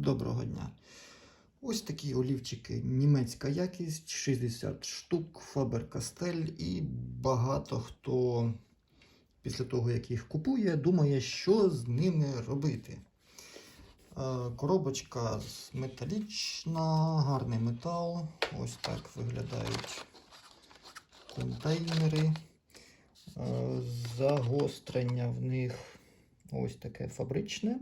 Доброго дня. Ось такі олівчики. Німецька якість, 60 штук, Faber Castell і багато хто після того, як їх купує, думає, що з ними робити. Е, Коробочка металічна, гарний метал. Ось так виглядають контейнери. Е, Загострення в них ось таке фабричне.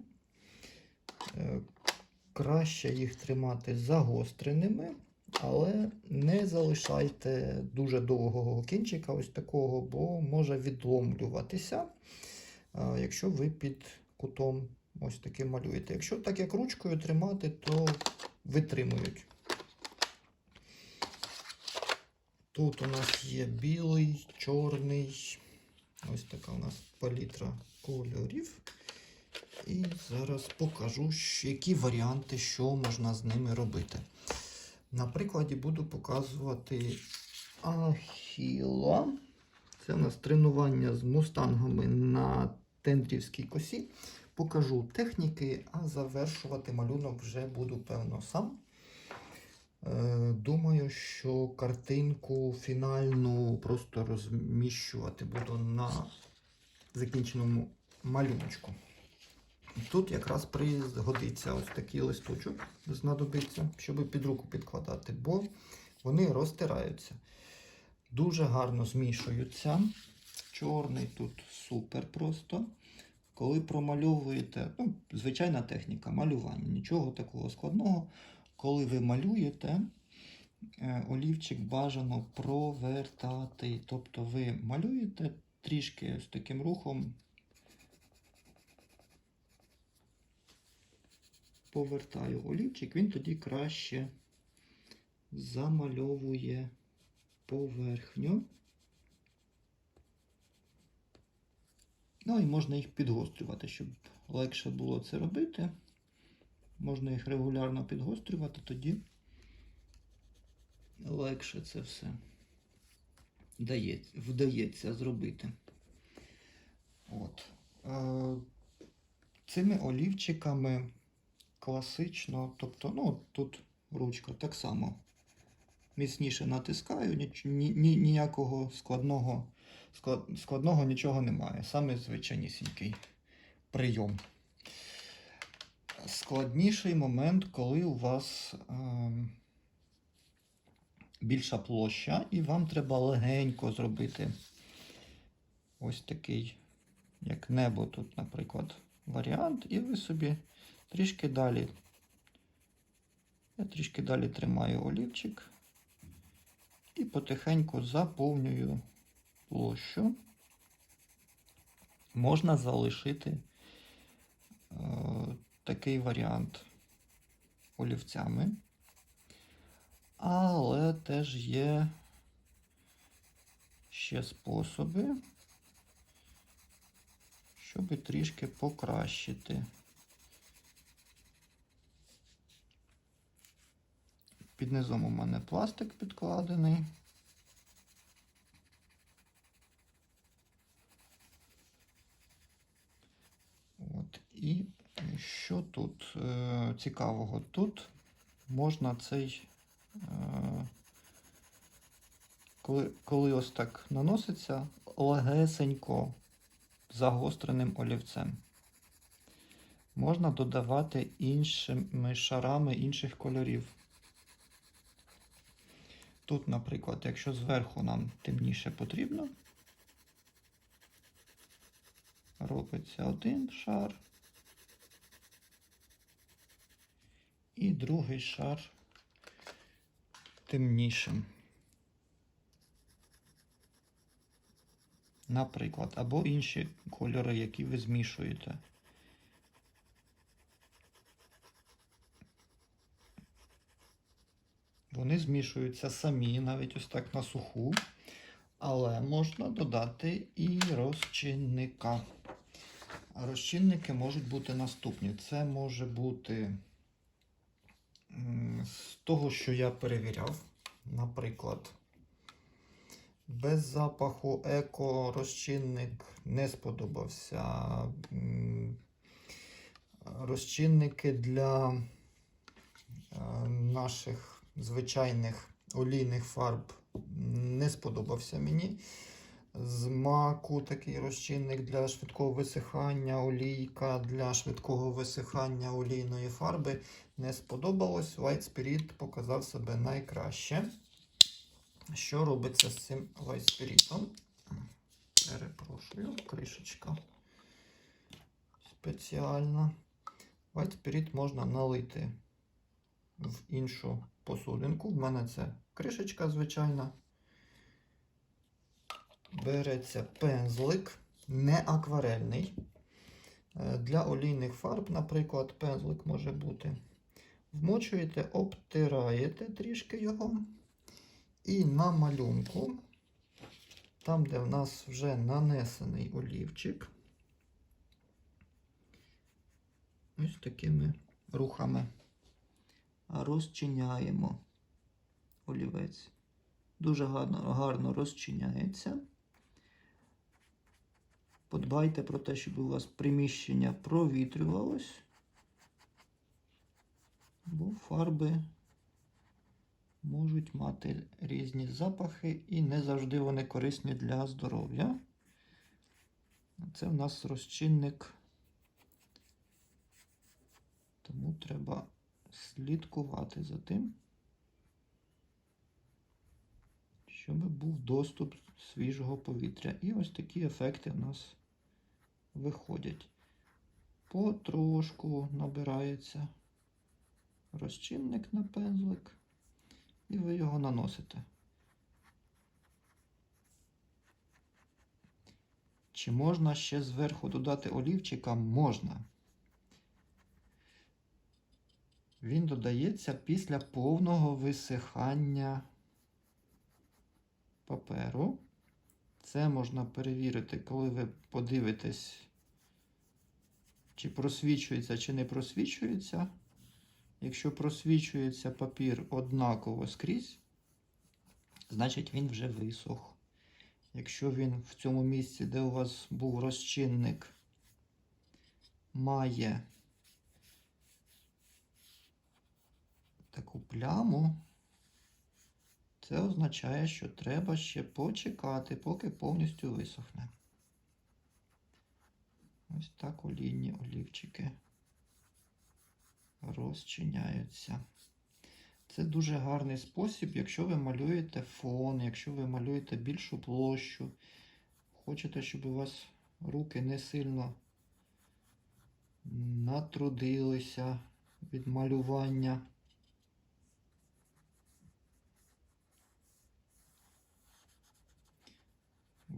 Краще їх тримати загостреними, але не залишайте дуже довгого кінчика, ось такого, бо може відломлюватися, е, якщо ви під кутом ось таким малюєте. Якщо так як ручкою тримати, то витримують. Тут у нас є білий, чорний, ось така у нас палітра кольорів. І зараз покажу, які варіанти, що можна з ними робити. На прикладі буду показувати ахіла. Це у нас тренування з мустангами на тендрівській косі. Покажу техніки, а завершувати малюнок вже буду, певно, сам. Е, Думаю, що картинку фінальну просто розміщувати буду на закінченому малюночку. Тут якраз пригодиться ось такий листочок, знадобиться, щоб під руку підкладати, бо вони розтираються. Дуже гарно змішуються. Чорний тут супер просто. Коли промальовуєте, ну, звичайна техніка малювання, нічого такого складного. Коли ви малюєте, е, олівчик бажано провертати. Тобто ви малюєте трішки з таким рухом повертаю олівчик, він тоді краще замальовує поверхню. Ну і можна їх підгострювати, щоб легше було це робити. Можна їх регулярно підгострювати, тоді легше це все вдається, зробити. От. Е, цими олівчиками класично, тобто, ну, тут ручка так само міцніше натискаю, ніч, ні, ні, ніякого складного, склад, складного нічого немає. Саме звичайнісінький прийом. Складніший момент, коли у вас е, більша площа, і вам треба легенько зробити ось такий, як небо тут, наприклад, варіант, і ви собі трішки далі. Я трішки далі тримаю олівчик і потихеньку заповнюю площу. Можна залишити е, такий варіант олівцями, але теж є ще способи, щоб трішки покращити. Під низом у мене пластик підкладений. От. І що тут е, цікавого? Тут можна цей, е, коли, коли ось так наноситься, легесенько загостреним олівцем. Можна додавати іншими шарами інших кольорів. Тут, наприклад, якщо зверху нам темніше потрібно, робиться один шар і другий шар темнішим. Наприклад, або інші кольори, які ви змішуєте. Вони змішуються самі, навіть ось так на суху, але можна додати і розчинника. Розчинники можуть бути наступні. Це може бути з того, що я перевіряв, наприклад, без запаху еко розчинник не сподобався. Розчинники для е, наших звичайних олійних фарб не сподобався мені. З маку такий розчинник для швидкого висихання, олійка для швидкого висихання олійної фарби не сподобалось. White Spirit показав себе найкраще. Що робиться з цим White Spirit? Перепрошую, кришечка спеціальна. White Spirit можна налити в іншу посудинку. В мене це кришечка звичайна. Береться пензлик, не акварельний. Е, Для олійних фарб, наприклад, пензлик може бути. Вмочуєте, обтираєте трішки його. І на малюнку, там, де в нас вже нанесений олівчик, ось такими рухами розчиняємо олівець. Дуже гарно, гарно розчиняється. Подбайте про те, щоб у вас приміщення провітрювалось, бо фарби можуть мати різні запахи і не завжди вони корисні для здоров'я. Це в нас розчинник, тому треба слідкувати за тим, щоб був доступ свіжого повітря. І ось такі ефекти в нас виходять. Потрошку набирається розчинник на пензлик, і ви його наносите. Чи можна ще зверху додати олівчика? Можна. Він додається після повного висихання паперу. Це можна перевірити, коли ви подивитесь, чи просвічується, чи не просвічується. Якщо просвічується папір однаково скрізь, значить він вже висох. Якщо він в цьому місці, де у вас був розчинник, має таку пляму, це означає, що треба ще почекати, поки повністю висохне. Ось так олійні олівчики розчиняються. Це дуже гарний спосіб, якщо ви малюєте фон, якщо ви малюєте більшу площу, хочете, щоб у вас руки не сильно натрудилися від малювання.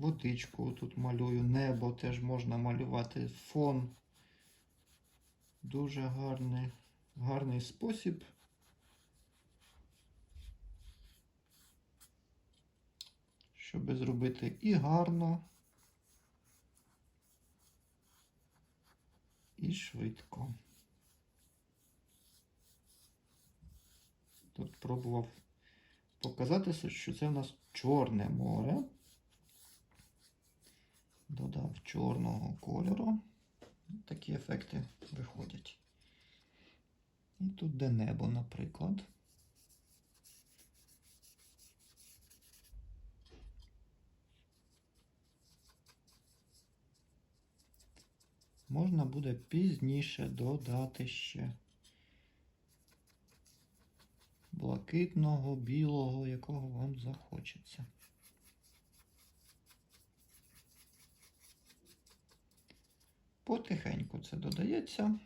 Водичку тут малюю, небо теж можна малювати, фон. Дуже гарний, гарний спосіб. Щоб зробити і гарно, і швидко. Тут пробував показатися, що це в нас Чорне море. Додав чорного кольору. Такі ефекти виходять. І тут де небо, наприклад. Можна буде пізніше додати ще блакитного, білого, якого вам захочеться. Потихеньку це додається.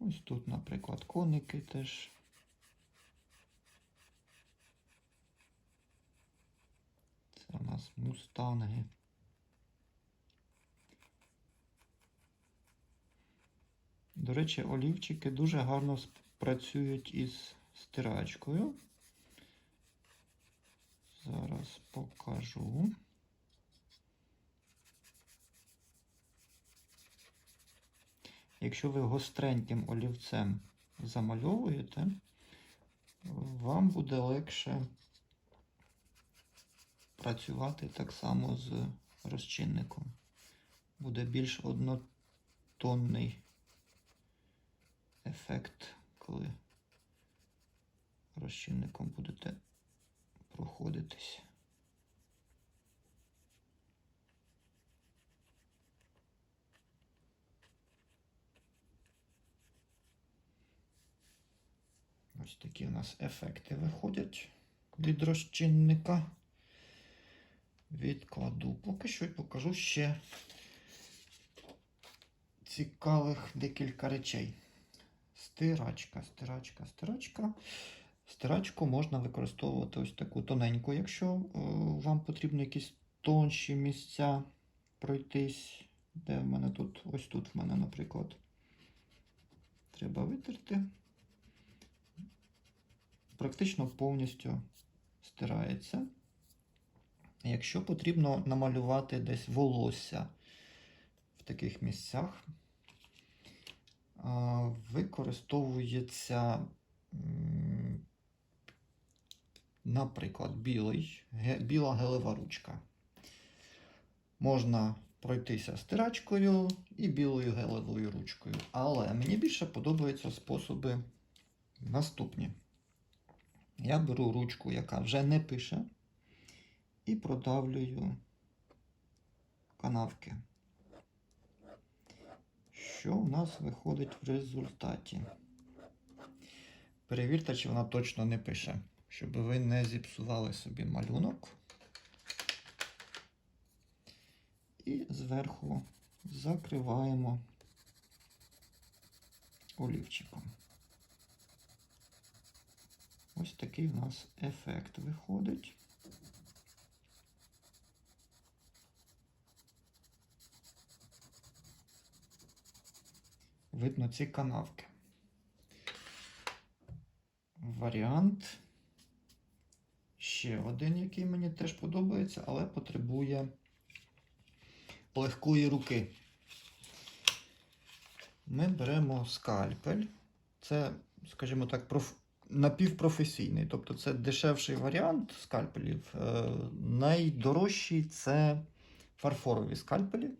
Ось тут, наприклад, коники теж. Це у нас мустанги. До речі, олівчики дуже гарно працюють із стирачкою. Зараз покажу. Якщо ви гостреньким олівцем замальовуєте, вам буде легше працювати так само з розчинником. Буде більш однотонний ефект коли розчинником будете проходитись. Ось такі у нас ефекти виходять від розчинника. Відкладу поки що і покажу ще цікавих декілька речей. Стирачка, стирачка, стирачка. Стирачку можна використовувати ось таку тоненьку, якщо е, вам потрібно якісь тонші місця пройтись. Де в мене тут? Ось тут в мене, наприклад. Треба витерти. Практично повністю стирається. Якщо потрібно намалювати десь волосся в таких місцях, використовується, наприклад, білий, біла гелева ручка. Можна пройтися стирачкою і білою гелевою ручкою. Але мені більше подобаються способи наступні. Я беру ручку, яка вже не пише, і продавлюю канавки. Що в нас виходить в результаті? Перевірте, чи вона точно не пише, щоб ви не зіпсували собі малюнок. І зверху закриваємо олівчиком. Ось такий у нас ефект виходить. Видно ці канавки. Варіант. Ще один, який мені теж подобається, але потребує легкої руки. Ми беремо скальпель. Це, скажімо так, проф... напівпрофесійний. Тобто це дешевший варіант скальпелів. Е, найдорожчий це фарфорові скальпелі.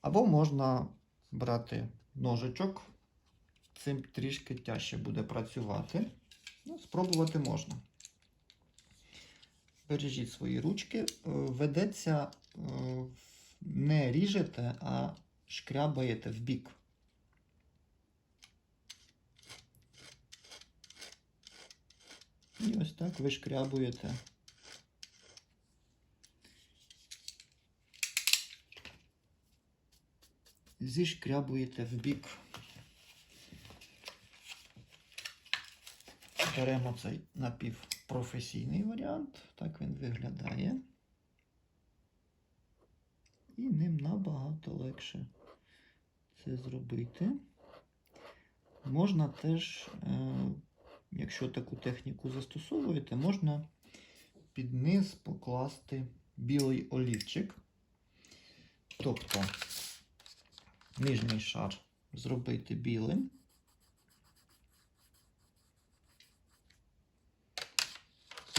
Або можна брати ножичок. Цим трішки тяжче буде працювати. Ну, спробувати можна. Бережіть свої ручки. Е, Ведеться, е, не ріжете, а шкрябаєте в бік. І ось так ви шкрябуєте. Зішкрябуєте в бік. Беремо цей напівпрофесійний варіант. Так він виглядає. І ним набагато легше це зробити. Можна теж, е, якщо таку техніку застосовуєте, можна під низ покласти білий олівчик. Тобто нижній шар зробити білим.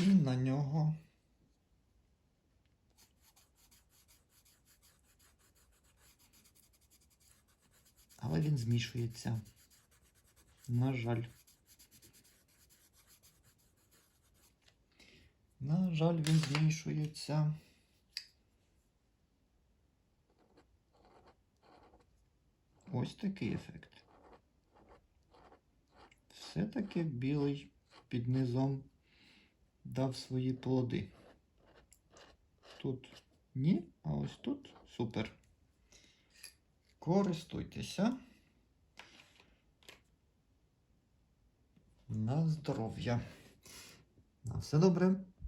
І на нього але він змішується. На жаль. На жаль, він змішується. Ось такий ефект. Все-таки білий під низом дав свої плоди. Тут ні, а ось тут супер. Користуйтеся. На здоров'я. На все добре.